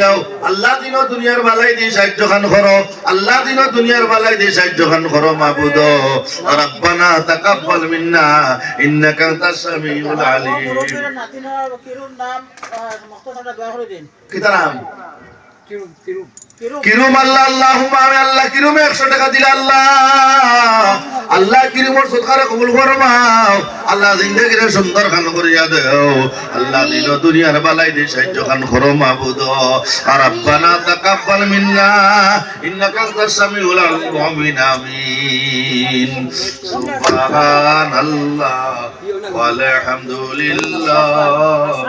দাও। আল্লাহ দিন দুনিয়ার বালাই দিয়ে সাহায্য খান করো। আল্লাহ দিন দুনিয়ার বালাই দিয়ে সাহায্য খান করো মাবুদ। রব্বানা তাকাব্বাল মিন্না ইন্নাকা আনতাস সামিউল আলিম। নাম মুক্তাসারটা দোয়া করে দিন। কিতা নাম? কিরু কিরুম আল্লাহ আল্লাহুম্মা আমি আল্লাহ কিরুমে 100 টাকা দিলে আল্লাহ। আল্লাহ কিরুমর সদকারে কবুল ফরমাও। আল্লাহ জিন্দেগিরে সুন্দর খান করিয়া দেও। আল্লাহ দিন দুনিয়ার বালাই দিয়ে সাহায্য খান করো মাবুদ আর রব্বানা তাকাব্বাল মিন্না, ইন্নাকা আনতাস সামিউল আলিম আমিন। সুবহানাল্লাহ illallah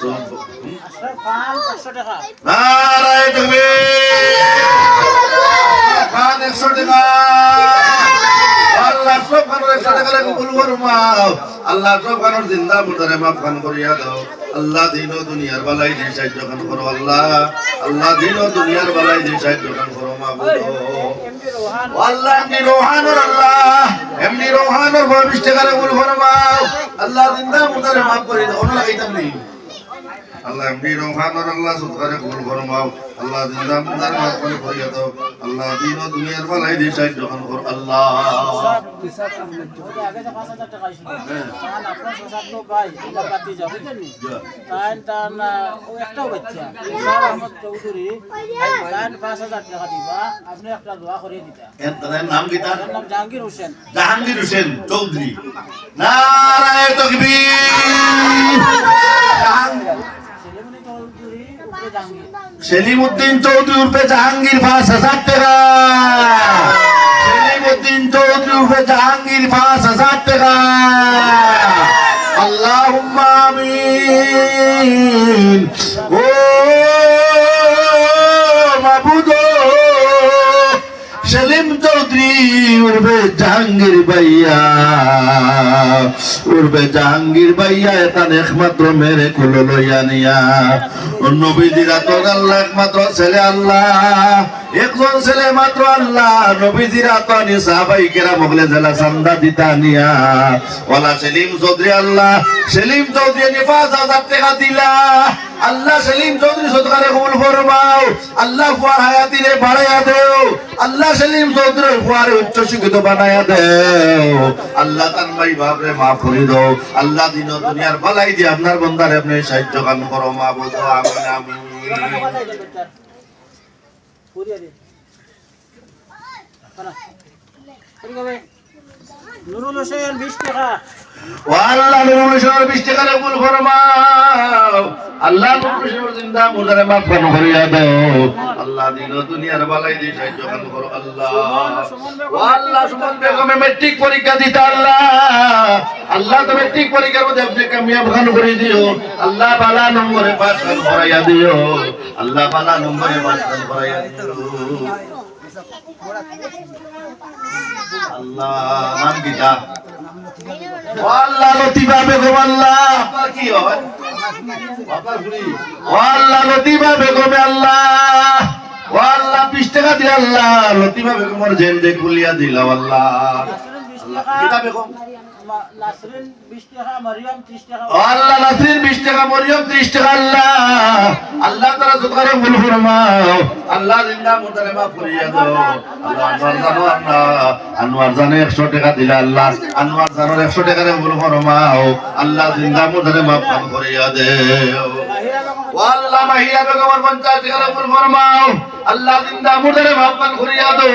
Sub- আশরাফ খান পাঁচশো টাকা আল্লাহ জিন্দা মুর্দারে মাফ দুনিয়ার বালাই দিয়ে সাহায্য খান করো, আল্লাহ। আল্লাহ আল্লাহ, এমনি রোহানোর আল্লাহ। এমনি রোহানোর ভবিষ্য টাকারে কবুল ফরমাও আল্লাহ জিন্দা মুর্দারে মাফ করে দাও অন্য লাগাইতাম নেই। আল্লাহ এমনি রোহানোর আল্লাহ সুতরাং কবুল ফরমাও। আল্লাহ জিন্দা মুর্দারে মাফ করে করিয়া দাও আল্লাহ দিন ও দুনিয়ার দিয়ে সাহায্য খান করো আল্লাহ। জাহাঙ্গীর হোসেন। জাহাঙ্গীর হোসেন চৌধুরী। নারায় তকবীর জাহাঙ্গীর সেলিমনি চৌধুরী উপরে জাহাঙ্গীর সেলিম উদ্দিন চৌধুরী উর্ফে জাহাঙ্গীর পাঁচ হাজার টাকা সেলিম উদ্দিন চৌধুরী উর্ফে জাহাঙ্গীর পাঁচ হাজার টাকা আল্লাহ আমিন। উর্বে জাহাঙ্গীর ভাইয়া উর্বে জাহাঙ্গীর ভাইয়া এখানে একমাত্র মেরে কুলো লইয়া নিয়া। নবীজিরা তো আল্লাহ একমাত্র ছেলে আল্লাহ, একজন ছেলে মাত্র আল্লাহ। নবীজিরা তো সাহাবাই কেরা মগলে জেলা সান্দা দিতা নিয়া। ওলা সেলিম চৌধুরী আল্লাহ, সেলিম চৌধুরী নি পাঁচ হাজার টাকা দিলা। আল্লাহ সেলিম চৌধুরী সদকারে কবুল ফরমাও। আল্লাহ ফুয়ার হায়াতিরে বাড়াইয়া দেও। আল্লাহ সেলিম চৌধুরী ফুয়ারে উচ্চ শিক্ষিত বানাইয়া দেও। আল্লাহ তার ভাই বাপরে মাফ করে দাও। আল্লাহ দিন দুনিয়ার বালাই দিয়ে আপনার বন্দারে আপনি সাহায্য কান করো, মা বুঝো আমি আমি নুরুল হোসেন, বিশ টাকা। আল্লাহ নুরুল ইসলামের বিশ টাকা কবুল ফরমাও। আল্লাহ নুরুল ইসলামের জিন্দা মুর্দারে মাফ কান করিয়া দাও। আল্লাহ দিন দুনিয়ার বালাই দিয়ে সাহায্য করো আল্লাহ। আল্লাহ সুমন বেগমে মেট্রিক পরীক্ষা দিতে আল্লাহ। আল্লাহ তো মেট্রিক পরীক্ষার মধ্যে আপনি কামিয়াব খান করে দিও। আল্লাহ বালা নম্বরে পাস খান করাইয়া দিও। আল্লাহ বালা নম্বরে পাস খান করাইয়া দিও। আল্লাহ নাম কিতা ও আল্লাহ লতিফা বেগম আল্লাহ। আপনার কি হয়? ও আল্লাহ লতিফা বেগমে আল্লাহ। ও আল্লাহ বিশ টাকা দিয়ে আল্লাহ লতিফা বেগমের জেল খুলিয়া দিল আল্লাহ। বেগম। বিশ টাকা মারিয়াম টাকা। আল্লাহ নাসরিন বিশ টাকা মরিয়ম ত্রিশ টাকা আল্লাহ। আল্লাহ তারা সুতরাং ভুল ফরমাও আল্লাহ জিন্দা মুদারে মাফ করিয়া দাও। আল্লাহ আনোয়ার জানো আল্লাহ আনোয়ার জানে একশো টাকা দিলা আল্লাহ আনোয়ার জানোর একশো টাকারে ভুল ফরমাও আল্লাহ জিন্দা মুদারে মাফ কাম করিয়া ও আল্লাহ মাহিয়া বেগমের পঞ্চায়েত টাকারে ভুল ফরমাও। আল্লাহ জিন্দা মুদারে মাফ কাম করিয়া দাও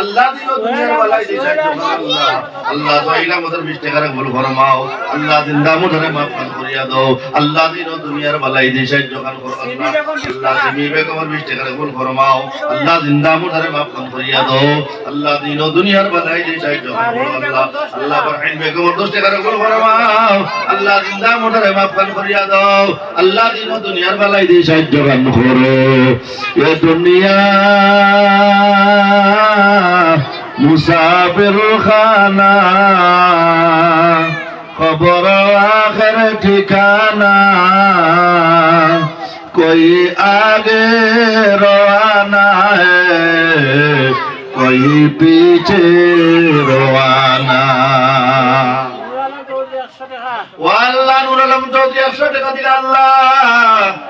আল্লাহ দিল দুনিয়ার বালাই দিছে আল্লাহ আল্লাহ জয়লা মুদার বিশ টাকারে ভুল ফরমাও আল্লাহ জিন্দা মুদারে মাফ কাম করিয়া দাও আল্লাহ দিল দুনিয়ার বালাই দিছে জোগান করো আল্লাহ। আল্লাহ সিমি বেগমের বিশ টাকারে ভুল ফরমাও আল্লাহ জিন্দা মুদারে মাফ কাম করিয়া দাও আল্লাহ দিল দুনিয়ার বালাই দিছে জোগান করো আল্লাহ। আল্লাহ বরহিন বেগমের দশ টাকারে ভুল ফরমাও আল্লাহ জিন্দা মুদারে মাফ কাম করিয়া দাও আল্লাহ দিল দুনিয়ার বালাই দিছে জোগান করো। এ মুসাফির খানা খবর আখের ঠিকানা। কই আগে রানা কই পিছে রানা ও আল্লাহ নুর আলম চৌধুরী একশো টাকা দিল আল্লাহ।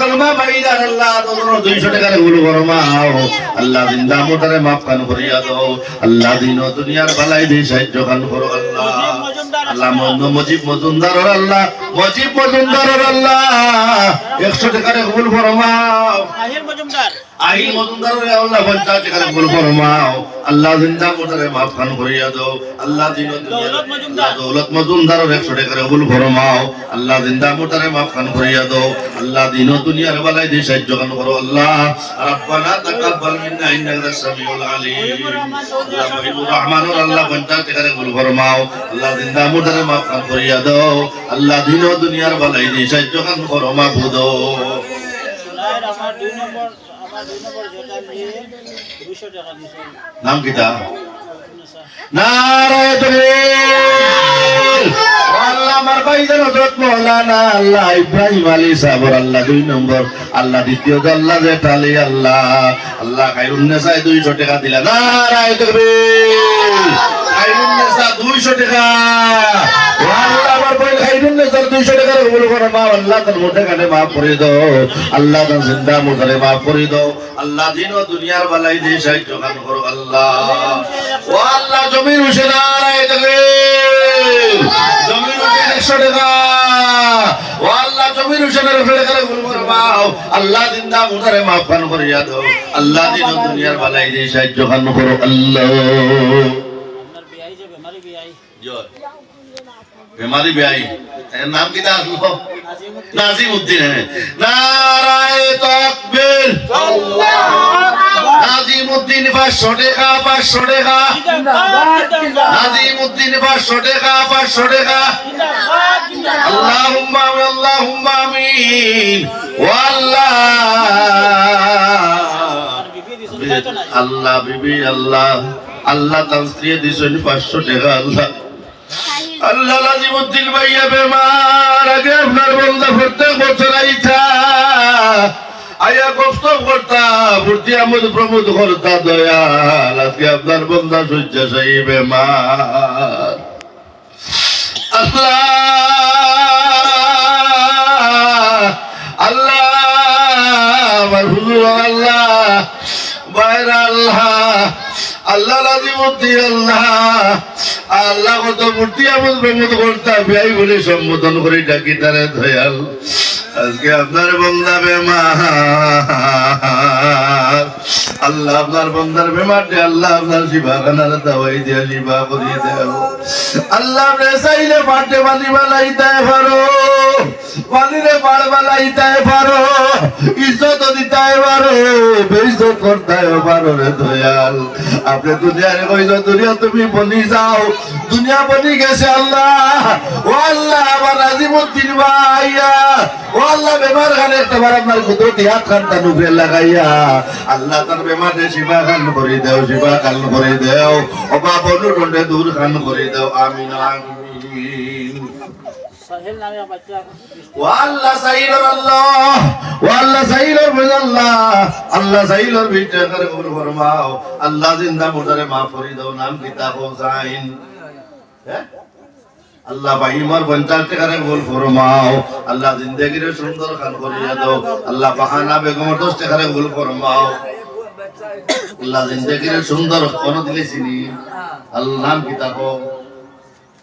সালমা মাহিরা আল্লাহ দোনো 200 টাকার ভুল ফরমাও আল্লাহ জিন্দা মুর্দারে মাফ কান করিয়া দাও। আল্লাহ দিন দুনিয়ার ভালাই দিয়ে সাহায্য কান করো আল্লাহ। আল্লাহ মজিব মজুমদার আল্লাহ। মজিব আল্লাহ। একশো টাকার কবুল ফরমাও। আহির মজুমদার। আহি মজুমদার আল্লাহ পঞ্চাশ টাকার কবুল ফরমাও। আল্লাহ জিন্দা মোটারে মাফ খান করিয়া দাও। আল্লাহ দিন দৌলত মজুমদার। দৌলত মজুমদার একশো টাকার কবুল ফরমাও। আল্লাহ জিন্দা মোটারে মাফ খান করিয়া দাও। আল্লাহ দিন দুনিয়ার বেলায় দিয়ে সাহায্য খান করো আল্লাহ। রব্বানা তাকাব্বাল মিন্না ইন্নাকা সামিউল আলিম। আল্লাহ মহিবুর রহমান আল্লাহ পঞ্চাশ টাকার কবুল ফরমাও। আল্লাহ জিন্দা মোটারে মাফ খান করিয়া দাও। আল্লাহ দিন দুনিয়ার বেলায় দিয়ে সাহায্য খান করো দিয়েছেন নাম কিতা আল্লাহ দ্বিতীয় আল্লাহ আল্লাহ। আল্লাহ খাইরুন নেসাই 200 টাকা দিলা। নারায় তকবীর খাইরুন নেসা 200 টাকা ও আল্লাহ আমার ভাই খাইরুন নেসার 200 টাকা কবুল করো আল্লাহ তার মোটে কানে মাফ করে দাও। আল্লাহ তার জিন্দা মোটে মাফ করে দাও। আল্লাহ দিন ও দুনিয়ার বালাই দিয়ে সাহায্য কান করো, আল্লাহ। ও আল্লাহ, জমির হোসেন আড়াই টাকা জমির হোসেন ও আল্লাহ, জমির হোসেনের একশো টাকা গুল করবাও আল্লাহ দিন্দা মুদারে মাফ খান করিয়া দাও। আল্লাহ দিন ও দুনিয়ার বালাই দিয়ে সাহায্য খান করো, আল্লাহ। বেমারি বেআই নাম কি না আসলো নাজিম উদ্দিন হ্যাঁ। নারায় তাকবীর। নাজিম উদ্দিন পাঁচশো টাকা পাঁচশো টাকা। নাজিম উদ্দিন পাঁচশো টাকা পাঁচশো টাকা। আল্লাহ হুম্মা আল্লাহ হুম্মা আমিন আল্লাহ বিবি, আল্লাহ। আল্লাহ তার স্ত্রী দিছেন পাঁচশো টাকা, আল্লাহ। আল্লাহ নাজিমুদ্দিন ভাইয়া বেমার, আগে আপনার বন্ধা প্রত্যেক বছর আইতা আয়া কষ্ট করতা, ভর্তি আমোদ প্রমোদ করতা দয়াল। আজকে আপনার বন্ধা শয্যাশায়ী বেমার। আল্লাহ আল্লাহ, আমার হুজুর, আল্লাহ, বাইরে আল্লাহ আল্লাহ লাজিমুদ্দিন আল্লাহ। আল্লাহ কত মূর্তি আমল প্রমোদ কর্তা ব্যয় বলে সম্বোধন করে ডাকি তারে দয়াল। আজকে আপনার বন্দা বেমার। আল্লাহ আপনার বন্দার বেমারটি, আল্লাহ আপনার শিবা খানার দাওয়াই দিয়া শিবা করিয়ে দেও আল্লাহ আপনি চাইলে মাঠে বালি বালাইতে পারো। বালিরে বাড় বালাইতে পারো। ইজ্জত দিতে পারো। বেইজ্জত করতে পারো রে দয়াল। আপনি দুনিয়ার কইছো দুনিয়া তুমি বনি যাও। দুনিয়া বনি গেছে আল্লাহ। ও আল্লাহ, আমার নাজিমুদ্দিন ভাইয়া। ও আল্লাহ, বেমার খানে একবার আপনার কুদরতি হাত খানটা নুকরে লাগাইয়া। আল্লাহ তার বেমারে শিবা খান করে দেও, শিবা খান করে দেও। অবাব অনুটন্ডে দূর খান করে দেও। আল্লাহ আল্লাহ আল্লাহ আল্লাহ জিন্দগির সুন্দর খান করিয়া দাও। আল্লাহ বাহানা ভুল ফরমাও। আল্লাহ জিন্দগির সুন্দর আল্লাহ নাম হোক